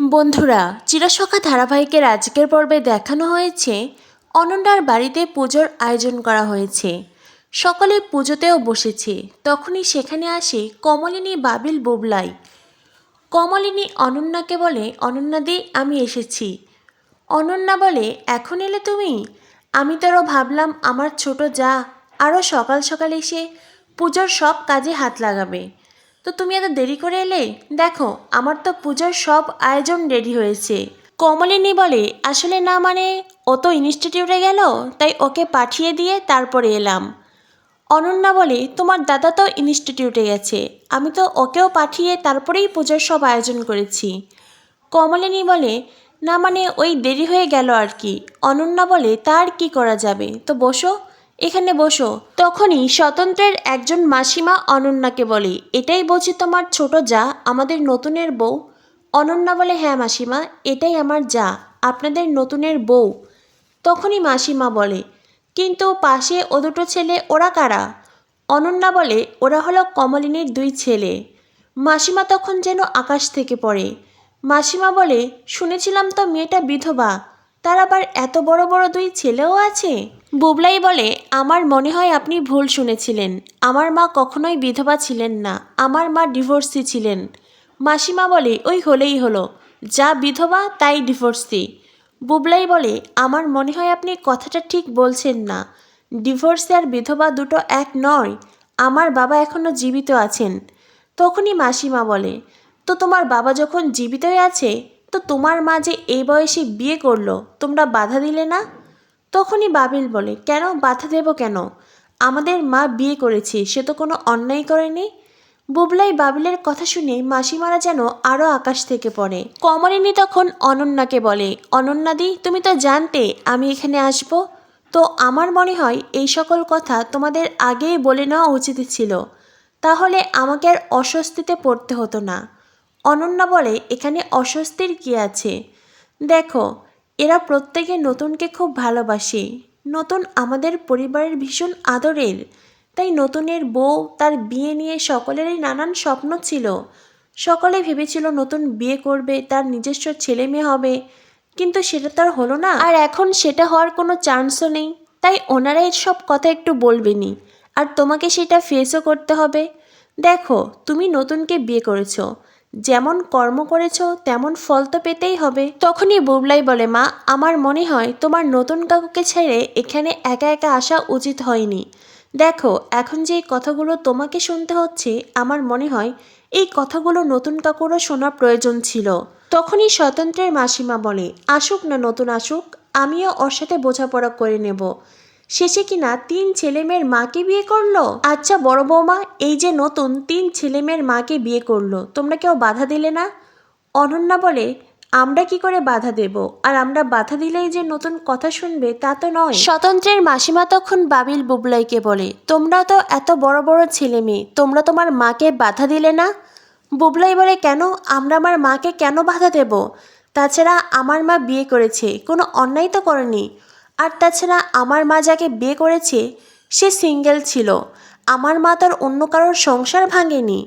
বন্ধুরা, চিরসখা ধারাবাহিকের আজকের পর্বে দেখানো হয়েছে অনন্যার বাড়িতে পুজোর আয়োজন করা হয়েছে। সকলে পুজোতেও বসেছে। তখনই সেখানে আসে কমলিনী বাবিল বুবলাই। কমলিনী অনন্যাকে বলে, অনন্যা অনন্যাদি আমি এসেছি। অনন্যা বলে, এখন এলে তুমি? আমি তোরও ভাবলাম, আমার ছোট যা, আরও সকাল সকাল এসে পুজোর সব কাজে হাত লাগাবে। তো তুমি এত দেরি করে এলে? দেখো, আমার তো পুজোর সব আয়োজন রেডি হয়েছে। কমলিনী বলে, আসলে না মানে ও তো ইনস্টিটিউটে গেল, তাই ওকে পাঠিয়ে দিয়ে তারপরে এলাম। অনন্যা বলে, তোমার দাদা তো ইনস্টিটিউটে গেছে, আমি তো ওকেও পাঠিয়ে তারপরেই পুজোর সব আয়োজন করেছি। কমলিনী বলে, না মানে ওই দেরি হয়ে গেল আর কি। অনন্যা বলে তার কি করা যাবে? তো বসো। এখানে বসো। তখনই স্বতন্ত্রের একজন মাসিমা অনন্যাকে বলে, এটাই বলছি তোমার ছোট যা, আমাদের নতুনের বউ। অনন্যা বলে হ্যাঁ মাসিমা, এটাই আমার যা, আপনাদের নতুনের বউ। তখনই মাসিমা বলে, কিন্তু পাশে ও দুটো ছেলে, ওরা কারা? অনন্যা বলে, ওরা হলো কমলিনীর দুই ছেলে। মাসিমা তখন যেন আকাশ থেকে পড়ে। মাসিমা বলে, শুনেছিলাম তো মেয়েটা বিধবা, তার আবার এত বড় বড় দুই ছেলেও আছে? বুবলাই বলে, আমার মনে হয় আপনি ভুল শুনেছিলেন। আমার মা কখনোই বিধবা ছিলেন না। আমার মা ডিভোর্সি ছিলেন। মাসিমা বলে, ওই হলেই হলো। যা বিধবা, তাই ডিভোর্সি। বুবলাই বলে, আমার মনে হয় আপনি কথাটা ঠিক বলছেন না। ডিভোর্সি আর বিধবা দুটো এক নয়। আমার বাবা এখনও জীবিত আছেন। তখনই মাসিমা বলে, তো তোমার বাবা যখন জীবিতই আছে, তো তোমার মা যে এই বয়সে বিয়ে করল, তোমরা বাধা দিলে না? তখনই বাবিল বলে, কেন? বাধা দেব কেন? আমাদের মা বিয়ে করেছে, সে তো কোনো অন্যায় করেনি? বুবলাই বাবিলের কথা শুনে মাসিমারা যেন আরও আকাশ থেকে পড়ে। কমলিনী তখন অনন্যাকে বলে অনন্যাদি তুমি তো জানতে আমি এখানে আসব। তো আমার মনে হয় এই সকল কথা তোমাদের আগেই বলে নেওয়া উচিত ছিল। তাহলে আমাকে আর অস্বস্তিতে পড়তে হতো না। অনন্যা বলে, এখানে অস্বস্তির কী আছে? দেখো এরা প্রত্যেকে নতুনকে খুব ভালোবাসে। নতুন আমাদের পরিবারের ভীষণ আদরের। তাই নতুনের বউ তার বিয়ে নিয়ে সকলেরই নানান স্বপ্ন ছিল। সকলে ভেবেছিল নতুন বিয়ে করবে, তার নিজস্ব ছেলে মেয়ে হবে। কিন্তু সেটা তার হলো না। আর এখন সেটা হওয়ার কোনো চান্সও নেই। তাই ওনারা সব কথা একটু বলবেনি আর তোমাকে সেটা ফেসও করতে হবে। দেখো, তুমি নতুনকে বিয়ে করেছ। যেমন কর্ম করেছ, তেমন ফল তো পেতেই হবে। তখনই বুবলাই বলে, মা, আমার মনে হয় তোমার নতুন কাকুকে ছেড়ে এখানে একা একা আসা উচিত হয়নি। দেখো, এখন যে কথাগুলো তোমাকে শুনতে হচ্ছে, আমার মনে হয় এই কথাগুলো নতুন কাকুরও শোনা প্রয়োজন ছিল। তখনই স্বতন্ত্রের মাসিমা বলে, আসুক না নতুন আসুক, আমিও ওর সাথে বোঝাপড়া করে নেব। শেষে কিনা তিন ছেলেমেয়ের মাকে বিয়ে করল? আচ্ছা বড় বৌমা, এই যে নতুন তিন ছেলেমেয়ের মাকে বিয়ে করল, তোমরা কেউ বাধা দিলে না? অনন্যা বলে, আমরা কি করে বাধা দেব? আর আমরা বাধা দিলেই যে নতুন কথা শুনবে, তা তো নয়। স্বতন্ত্রের মাসিমা তখন বাবিল বুবলাইকে বলে, তোমরা তো এত বড় বড় ছেলে মেয়ে তোমরা তোমার মাকে বাধা দিলে না? বুবলাই বলে, কেন? আমরা আমার মাকে কেন বাধা দেব? তাছাড়া আমার মা বিয়ে করেছে, কোনো অন্যায় তো করেনি। আর তাছাড়া আমার মা যাকে বিয়ে করেছে, সে সিঙ্গেল ছিল। আমার মা তার অন্য কারোর সংসার ভাঙেনি।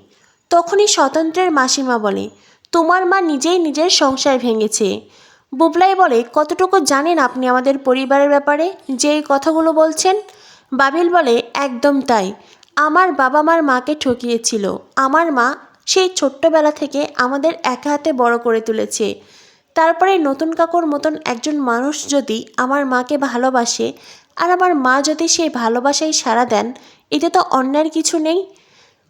তখনই স্বতন্ত্রের মাসিমা বলে, তোমার মা নিজেই নিজের সংসার ভেঙেছে। বুবলাই বলে, কতটুকু জানেন আপনি আমাদের পরিবারের ব্যাপারে? যে কথাগুলো বলছেন? বাবিল বলে, একদম তাই। আমার বাবা মার মাকে ঠকিয়েছিল। আমার মা সেই ছোট্টবেলা থেকে আমাদের একা হাতে বড় করে তুলেছে। তারপরে নতুন কাকুর মতন একজন মানুষ যদি আমার মাকে ভালোবাসে আর আমার মা যদি সেই ভালোবাসায় সাড়া দেন, এতে তো অন্যের কিছু নেই।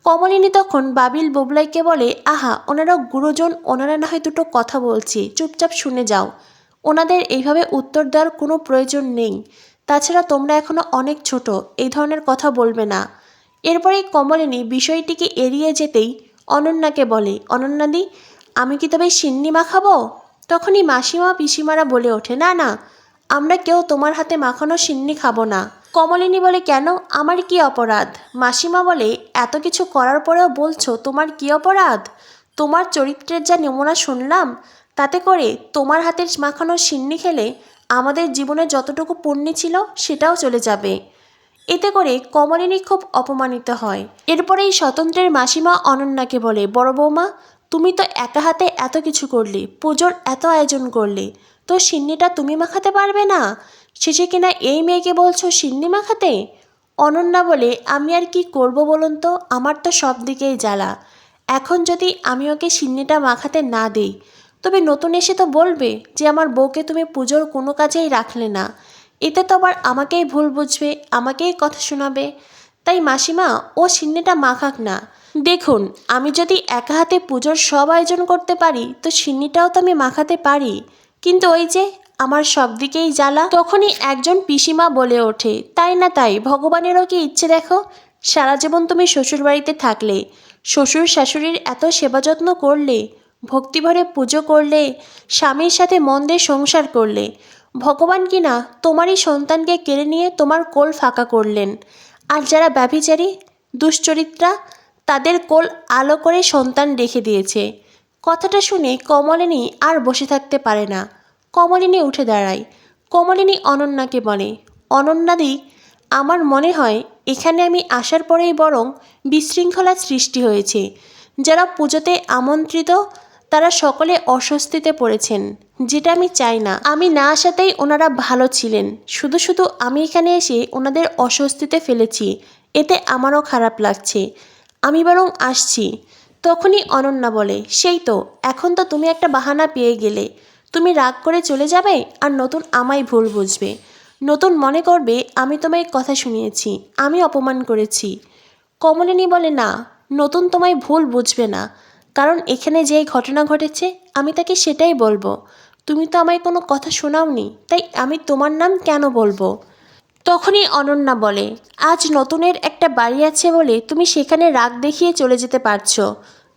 কমলিনী তখন বাবিল বুবলাইকে বলে, আহা ওনারা গুরুজন, ওনারা না হয় দুটো কথা বলছি, চুপচাপ শুনে যাও। ওনাদের এইভাবে উত্তর দেওয়ার কোনো প্রয়োজন নেই। তাছাড়া তোমরা এখনও অনেক ছোট, এই ধরনের কথা বলবে না। এরপরেই কমলিনী বিষয়টিকে এড়িয়ে যেতেই অনন্যাকে বলে, অনন্যাদি, আমি কি তবে সিন্নি মাখাবো? তখনই মাসিমা পিসিমারা বলে ওঠে, না না, আমরা কেউ তোমার হাতে মাখানো সিন্নি খাব না। কমলিনী বলে, কেন? আমার কি অপরাধ? মাসিমা বলে, এত কিছু করার পরেও বলছো তোমার কি অপরাধ? তোমার চরিত্রের যা নমুনা শুনলাম, তাতে করে তোমার হাতের মাখানো সিন্নি খেলে আমাদের জীবনে যতটুকু পুণ্যি ছিল সেটাও চলে যাবে। এতে করে কমলিনী খুব অপমানিত হয়। এরপরেই স্বতন্ত্রের মাসিমা অনন্যাকে বলে, বড় বৌমা তুমি তো একা হাতে এত কিছু করলে, পুজোর এত আয়োজন করলে, তো সিন্নিটা তুমি মাখাতে পারবে না? শেষে কিনা এই মেয়েকে বলছো সিন্নি মাখাতে? অনন্যা বলে, আমি আর কি করব বলুন তো? আমার তো সব দিকেই জ্বালা। এখন যদি আমি ওকে সিন্নিটা মাখাতে না দেই, তবে নতুন এসে তো বলবে যে আমার বউকে তুমি পুজোর কোনো কাজেই রাখলে না। এতে তো আবার আমাকেই ভুল বুঝবে, আমাকেই কথা শোনাবে। তাই মাসিমা, ও সিন্নিটা মাখাক না। দেখুন, আমি যদি একা হাতে পুজোর সব আয়োজন করতে পারি, তো সিন্নিটাও তো আমি মাখাতে পারি। কিন্তু ওই যে, আমার সব দিকেই জ্বালা। তখনই একজন পিসিমা বলে ওঠে, তাই না তাই? ভগবানেরও কি ইচ্ছে দেখো? সারা জীবন তুমি শ্বশুরবাড়িতে থাকলে, শ্বশুর শাশুড়ির এত সেবা যত্ন করলে, ভক্তিভরে পুজো করলে, স্বামীর সাথে মন দিয়ে সংসার করলে, ভগবান কিনা তোমারই সন্তানকে কেড়ে নিয়ে তোমার কোল ফাঁকা করলেন? আর যারা ব্যভিচারী, দুশ্চরিত্রা তাদের কোল আলো করে সন্তান রেখে দিয়েছে। কথাটা শুনে কমলিনী আর বসে থাকতে পারে না। কমলিনী উঠে দাঁড়ায়। কমলিনী অনন্যাকে বলে, অনন্যাদি, আমার মনে হয় এখানে আমি আসার পরেই বরং বিশৃঙ্খলা সৃষ্টি হয়েছে। যারা পুজোতে আমন্ত্রিত, তারা সকলে অস্বস্তিতে পড়েছেন। যেটা আমি চাই না। আমি না আসাতেই ওনারা ভালো ছিলেন। শুধু শুধু আমি এখানে এসে ওনাদের অস্বস্তিতে ফেলেছি। এতে আমারও খারাপ লাগছে। আমি বরং আসছি। তখনই অনন্যা বলে, সেই তো, এখন তো তুমি একটা বাহানা পেয়ে গেলে। তুমি রাগ করে চলে যাবে আর নতুন আমায় ভুল বুঝবে। নতুন মনে করবে আমি তোমায় কথা শুনিয়েছি, আমি অপমান করেছি। কমলিনী বলে, না, নতুন তোমায় ভুল বুঝবে না। কারণ এখানে যে ঘটনা ঘটেছে, আমি তাকে সেটাই বলব। তুমি তো আমায় কোনো কথা শোনাওনি, তাই আমি তোমার নাম কেন বলব? তখনই অনন্যা বলে, আজ নতুনের একটা বাড়ি আছে বলে তুমি সেখানে রাগ দেখিয়ে চলে যেতে পারছ।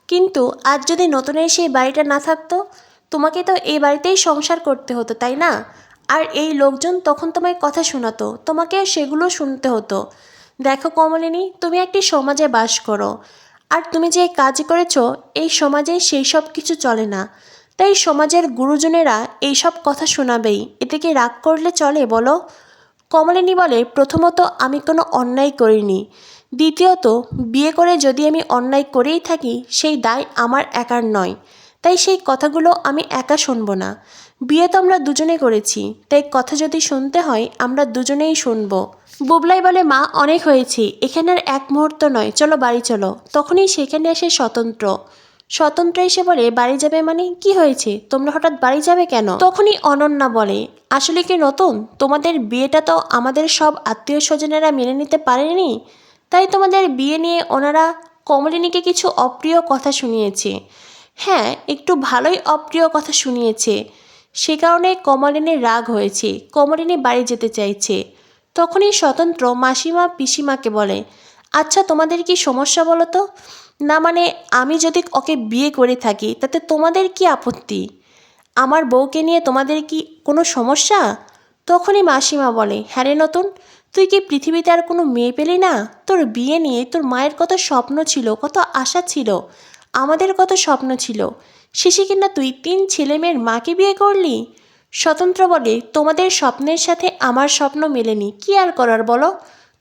কিন্তু আজ যদি নতুনের সেই বাড়িটা না থাকতো, তোমাকে তো এই বাড়িতেই সংসার করতে হতো, তাই না? আর এই লোকজন তখন তোমায় কথা শোনাতো, তোমাকে সেগুলো শুনতে হতো। দেখো কমলিনী, তুমি একটি সমাজে বাস করো। আর তুমি যে কাজ করেছ, এই সমাজে সেই সব কিছু চলে না। তাই সমাজের গুরুজনেরা এইসব কথা শোনাবেই। এতে কি রাগ করলে চলে বলো? কমলিনী বলে, প্রথমত আমি কোনো অন্যায় করিনি। দ্বিতীয়ত, বিয়ে করে যদি আমি অন্যায় করেই থাকি, সেই দায় আমার একার নয়। তাই সেই কথাগুলো আমি একা শুনব না। বিয়ে তো আমরা দুজনে করেছি, তাই কথা যদি শুনতে হয়, আমরা দুজনেই শুনব। বুবলাই বলে, মা, অনেক হয়েছে। এখানের এক মুহূর্ত নয়। চলো, বাড়ি চলো। তখনই সেখানে আসে স্বতন্ত্র। স্বতন্ত্র এসে বলে বাড়ি যাবে মানে কি হয়েছে? তোমরা হঠাৎ বাড়ি যাবে কেন? তখনই অনন্যা বলে, আসলে কি নতুন? তোমাদের বিয়েটা তো আমাদের সব আত্মীয় স্বজনেরা মেনে নিতে পারেনি? তাই তোমাদের বিয়ে নিয়ে ওনারা কমলিনীকে কিছু অপ্রিয় কথা শুনিয়েছে। হ্যাঁ একটু ভালোই অপ্রিয় কথা শুনিয়েছে। সে কারণে কমলিনীর রাগ হয়েছে। কমলিনী বাড়ি যেতে চাইছে। তখনই স্বতন্ত্র মাসিমা পিসিমাকে বলে আচ্ছা তোমাদের কি সমস্যা বলো তো? না মানে আমি যদি ওকে বিয়ে করে থাকি, তাতে তোমাদের কি আপত্তি? আমার বউকে নিয়ে তোমাদের কি কোনো সমস্যা? তখনই মাসিমা বলে হ্যাঁ রে নতুন, তুই কি পৃথিবীতে আর কোনো মেয়ে পেলি না? তোর বিয়ে নিয়ে তোর মায়ের কত স্বপ্ন ছিল, কত আশা ছিল? আমাদের কত স্বপ্ন ছিল? শেষে কিনা তুই তিন ছেলে মেয়ের মাকে বিয়ে করলি? স্বতন্ত্র বলে, তোমাদের স্বপ্নের সাথে আমার স্বপ্ন মেলেনি, কি আর করার বলো?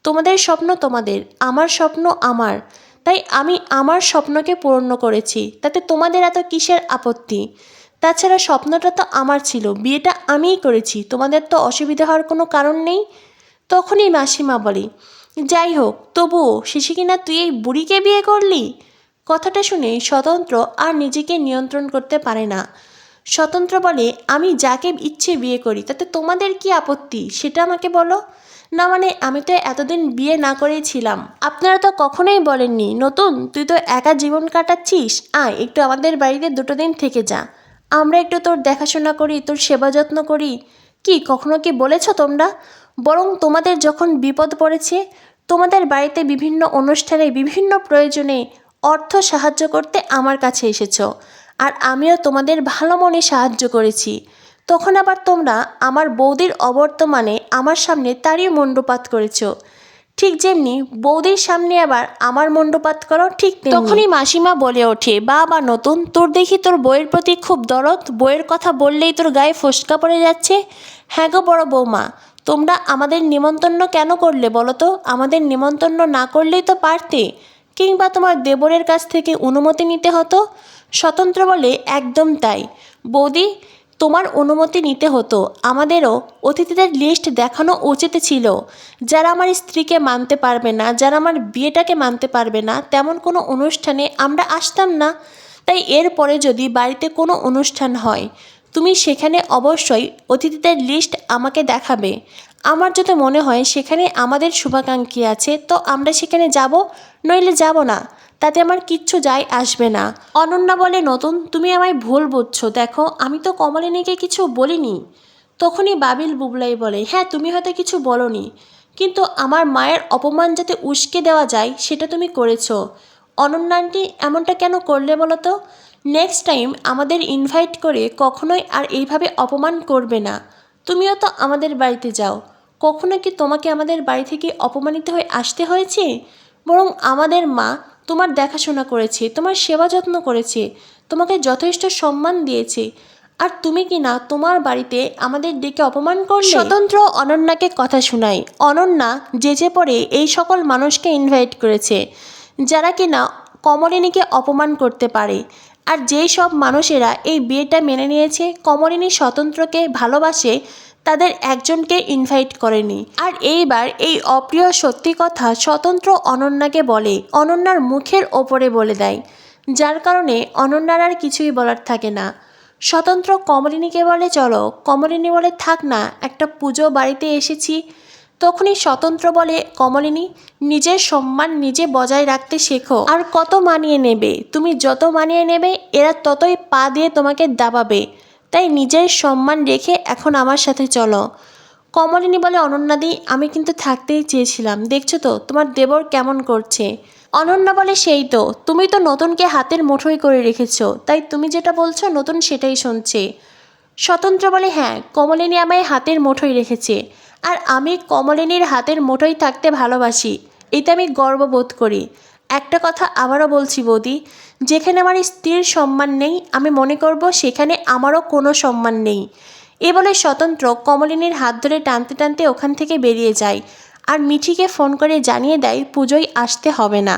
তোমাদের স্বপ্ন তোমাদের, আমার স্বপ্ন আমার। তাই আমি আমার স্বপ্নকে পূর্ণ করেছি, তাতে তোমাদের এত কিসের আপত্তি? তাছাড়া স্বপ্নটা তো আমার ছিল, বিয়েটা আমিই করেছি, তোমাদের তো অসুবিধা হওয়ার কোনো কারণ নেই? তখনই মাসিমা বলে, যাই হোক, তবুও শেষে কিনা তুই এই বুড়িকে বিয়ে করলি? কথাটা শুনে স্বতন্ত্র আর নিজেকে নিয়ন্ত্রণ করতে পারে না। স্বতন্ত্র বলে, আমি যাকে ইচ্ছে বিয়ে করি, তাতে তোমাদের কি আপত্তি? সেটা আমাকে বলো। না মানে আমি তো এতদিন বিয়ে না করেই ছিলাম। আপনারা তো কখনোই বলেননি, নতুন, তুই তো একা জীবন কাটাচ্ছিস? আয়, একটু আমাদের বাড়িতে দুটো দিন থেকে যা। আমরা একটু তোর দেখাশোনা করি, তোর সেবা যত্ন করি। কি, কখনো কি বলেছ তোমরা? বরং তোমাদের যখন বিপদ পড়েছে, তোমাদের বাড়িতে বিভিন্ন অনুষ্ঠানে, বিভিন্ন প্রয়োজনে অর্থ সাহায্য করতে আমার কাছে এসেছ। আর আমিও তোমাদের ভালো মনে সাহায্য করেছি। তখন আবার তোমরা আমার বৌদির অবর্তমানে আমার সামনে তারই মণ্ডপাত করেছ। ঠিক যেমনি বৌদির সামনে আবার আমার মণ্ডপাত করো, ঠিক তখনই মাসিমা বলে ওঠে, বা বা, নতুন, তোর দেখি তোর বইয়ের প্রতি খুব দরদ, বইয়ের কথা বললেই তোর গায়ে ফসকা পড়ে যাচ্ছে? হ্যাঁ গো বড় বৌমা, তোমরা আমাদের নিমন্ত্রণ কেন করলে বলো তো? আমাদের নিমন্ত্রণ না করলেই তো পারতে। কিংবা তোমার দেবরের কাছ থেকে অনুমতি নিতে হতো? স্বতন্ত্র বলে একদম তাই। বৌদি তোমার অনুমতি নিতে হতো। আমাদেরও অতিথিদের লিস্ট দেখানো উচিত ছিল। যারা আমার স্ত্রীকে মানতে পারবে না, যারা আমার বিয়েটাকে মানতে পারবে না, তেমন কোনো অনুষ্ঠানে আমরা আসতাম না। তাই এরপরে যদি বাড়িতে কোনো অনুষ্ঠান হয়, তুমি সেখানে অবশ্যই অতিথিদের লিস্ট আমাকে দেখাবে। আমার যদি মনে হয় সেখানে আমাদের শুভাকাঙ্ক্ষী আছে, তো আমরা সেখানে যাব, নইলে যাব না। তাতে আমার কিচ্ছু যায় আসবে না। অনন্যা বলে, নতুন, তুমি আমায় ভুল বুঝছ। দেখো, আমি তো কমলিনীকে কিছু বলিনি। তখনই বাবিল বুবলাই বলে হ্যাঁ তুমি হয়তো কিছু বলনি, কিন্তু আমার মায়ের অপমান যাতে উস্কে দেওয়া যায়, সেটা তুমি করেছ। অনন্যান্টি এমনটা কেন করলে বলো তো? নেক্সট টাইম আমাদের ইনভাইট করে কখনোই আর এইভাবে অপমান করবে না। তুমিও তো আমাদের বাড়িতে যাও। কখনো কি তোমাকে আমাদের বাড়ি থেকে অপমানিত হয়ে আসতে হয়েছে? বরং আমাদের মা তোমার দেখাশোনা করেছে, তোমার সেবা যত্ন করেছে, তোমাকে যথেষ্ট সম্মান দিয়েছে। আর তুমি কি না তোমার বাড়িতে আমাদের ডেকে অপমান করলে? স্বতন্ত্র অনন্যাকে কথা শোনায় অনন্যা জেজে পড়ে এই সকল মানুষকে ইনভাইট করেছে, যারা কিনা কমলিনীকে অপমান করতে পারে। আর যেই সব মানুষেরা এই বিয়েটা মেনে নিয়েছে, কমলিনী স্বতন্ত্রকে ভালোবাসে তাদের একজনকে ইনভাইট করেনি। আর এইবার এই অপ্রিয় সত্যি কথা স্বতন্ত্র অনন্যাকে বলে, অনন্যার মুখের ওপরে বলে দেয়। যার কারণে অনন্যার আর কিছুই বলার থাকে না। স্বতন্ত্র কমলিনীকে বলে, চলো, কমলিনী বলে, থাক না, একটা পুজো বাড়িতে এসেছি। তখনই স্বতন্ত্র বলে, কমলিনী, নিজের সম্মান নিজে বজায় রাখতে শেখো। আর কত মানিয়ে নেবে? তুমি যত মানিয়ে নেবে, এরা ততই পা দিয়ে তোমাকে দাবাবে। তাই নিজের সম্মান রেখে এখন আমার সাথে চলো। কমলিনী বলে, অনন্যাদি, আমি কিন্তু থাকতেই চেয়েছিলাম। দেখছ তো, তোমার দেবর কেমন করছে? অনন্যা বলে, সেই তো, তুমি তো নতুনকে হাতের মুঠোই করে রেখেছো। তাই তুমি যেটা বলছো, নতুন সেটাই শুনছে। স্বতন্ত্র বলে হ্যাঁ কমলিনী আমায় হাতের মুঠোই রেখেছে। আর আমি কমলিনীর হাতের মুঠোই থাকতে ভালোবাসি। এতে আমি গর্ববোধ করি। একটা কথা আবারও বলছি বৌদি যেখানে আমার স্ত্রীর সম্মান নেই, আমি মনে করব সেখানে আমারও কোনো সম্মান নেই। এ বলে স্বতন্ত্র কমলিনীর হাত ধরে টানতে টানতে ওখান থেকে বেরিয়ে যায়। আর মিঠিকে ফোন করে জানিয়ে দেয়, পুজোয় আসতে হবে না।